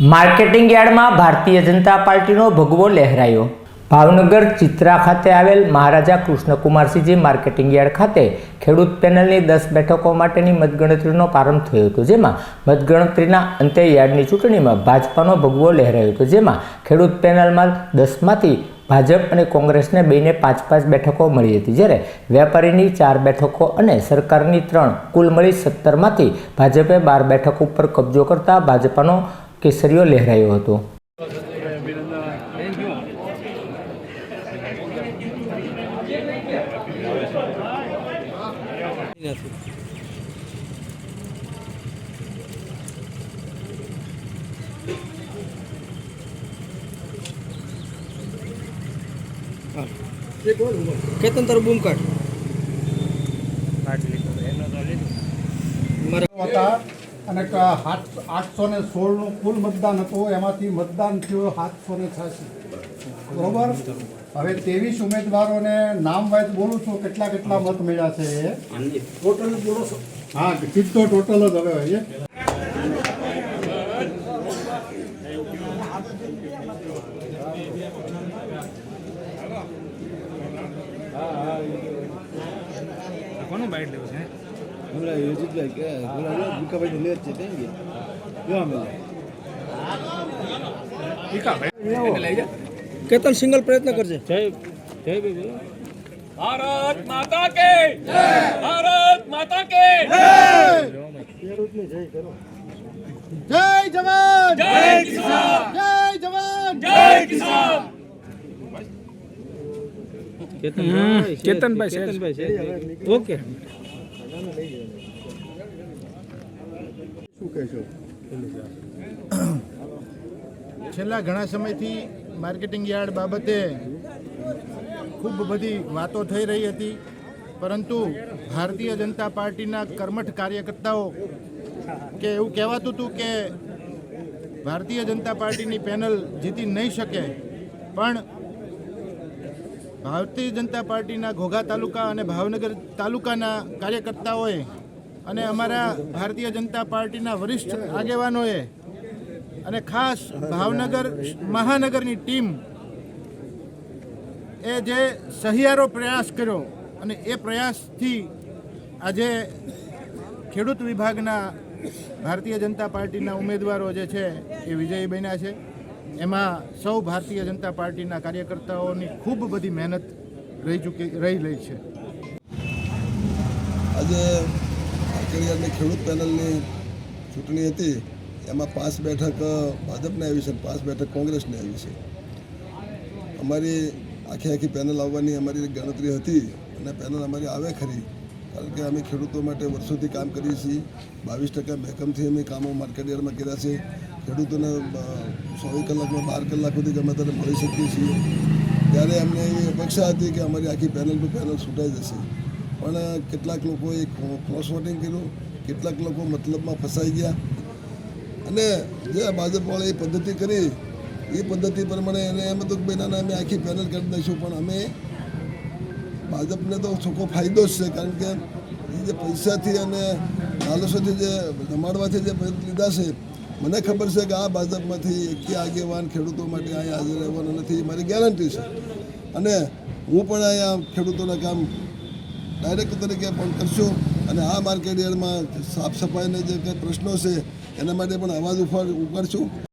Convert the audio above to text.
Marketing યાર્ડમાં ભારતીય જનતા પાર્ટીનો ભગવો લહેરાયો. ભાવનગર ચિત્રા ખાતે આવેલ મહારાજા કૃષ્ણકુમારસિંહજી માર્કેટિંગ યાર્ડ ખાતે ખેડૂત પેનલની દસ બેઠકો માટેની મતગણતરીનો પ્રારંભ થયો હતો, જેમાં મતગણતરીના અંતે યાર્ડની ચૂંટણીમાં ભાજપાનો ભગવો લહેરાયો હતો, જેમાં ખેડૂત પેનલમાં દસમાંથી ભાજપ અને કોંગ્રેસને બેને પાંચ પાંચ બેઠકો મળી હતી, જ્યારે વેપારીની ચાર બેઠકો અને સરકારની ત્રણ, કુલ મળી સત્તરમાંથી ભાજપે બાર બેઠક ઉપર કબજો કરતા ભાજપાનો કેસરીઓ લહેરાયો હતો. કેતન તારું બૂમ કાઢ. હતા. અને આઠસો ને સોળનું કુલ મતદાન હતું એમાંથી મતદાન થયું સાતસો ને છ્યાસી. બરોબર? હવે ત્રેવીસ ઉમેદવારોને નામ વાઇઝ બોલું છું કેટલા કેટલા મત મળ્યા છે એ? ટોટલ બોલો હા સીધો ટોટલ જ હવે હોય એ. બાઇટ યોજિતભાઈ કે గులా యోజిద్దాక గులాలో బుక్కబడి నిలవచ్చేది કેતન સિંગલ પ્રયત્ન કરજે જય જય ભાઈ ભારત માતા કે જય ભારત માતા કે જય ખેડૂતને જય કરો જય જવાન જય કિસાન જય જવાન જય કિસાન કેતનભાઈ ઓકે શું કહેશો? છેલ્લા ઘણા સમયથી માર્કેટિંગ યાર્ડ બાબતે ખૂબ બધી વાતો થઈ રહી હતી, પરંતુ ભારતીય જનતા પાર્ટીના કર્મઠ કાર્યકર્તાઓ કે એવું કહેવાતું હતું કે ભારતીય જનતા પાર્ટીની પેનલ જીતી નહીં શકે, પણ ભારતીય જનતા પાર્ટીના ઘોઘા તાલુકા અને ભાવનગર તાલુકાના કાર્યકર્તાઓએ અને અમારા ભારતીય જનતા પાર્ટીના વરિષ્ઠ આગેવાનોએ અને ખાસ ભાવનગર મહાનગરની ટીમ એ જે સહિયારો પ્રયાસ કર્યો અને એ પ્રયાસથી આજે ખેડૂત વિભાગના ભારતીય જનતા પાર્ટીના ઉમેદવારો જે છે એ વિજયી બન્યા છે. એમાં સૌ ભારતીય જનતા પાર્ટીના કાર્યકર્તાઓની ખૂબ બધી મહેનત રહી ચૂકી, રહી રહી છે. આજે આંકડિયાની ખેડૂત પેનલની ચૂંટણી હતી, એમાં પાંચ બેઠક ભાજપને આવી છે, પાંચ બેઠક કોંગ્રેસને આવી છે. અમારી આખી આખી પેનલ આવવાની અમારી ગણતરી હતી અને પેનલ અમારી આવે ખરી. કારણ કે અમે ખેડૂતો માટે વર્ષોથી કામ કરીએ છીએ. બાવીસ ટકા મહેકમથી અમે કામો માર્કેટયાર્ડમાં કર્યા છે. ખેડૂતોને ચોવીસ કલાકમાં બાર કલાક સુધી અમે ત્યારે મળી શકીએ છીએ. ત્યારે અમને એવી અપેક્ષા હતી કે અમારી આખી પેનલનું પેનલ છૂટાઈ જશે. પણ કેટલાક લોકોએ ક્રોસ વોટિંગ કર્યું. કેટલાક લોકો મતલબમાં ફસાઈ ગયા. અને જે ભાજપવાળાએ પદ્ધતિ કરી, એ પદ્ધતિ પ્રમાણે એને એમ હતું કે ભાઈ, ના અમે આખી પેનલ કરી દઈશું પણ અમે ભાજપને તો ચોખ્ખો ફાયદો જ છે, કારણ કે જે પૈસાથી અને લાલસોથી જે જમાડવાથી જે લીધા છે, મને ખબર છે કે આ ભાજપમાંથી એકી આગેવાન ખેડૂતો માટે અહીંયા હાજર રહેવાનો નથી મારી ગેરંટી છે. અને હું પણ અહીંયા ખેડૂતોના કામ ડાયરેક્ટર તરીકે પણ કરશું અને આ માર્કેટ યાર્ડમાં સાફ સફાઈના જે કંઈ પ્રશ્નો છે, એના માટે પણ અવાજ ઉફાડ ઉપાડશું.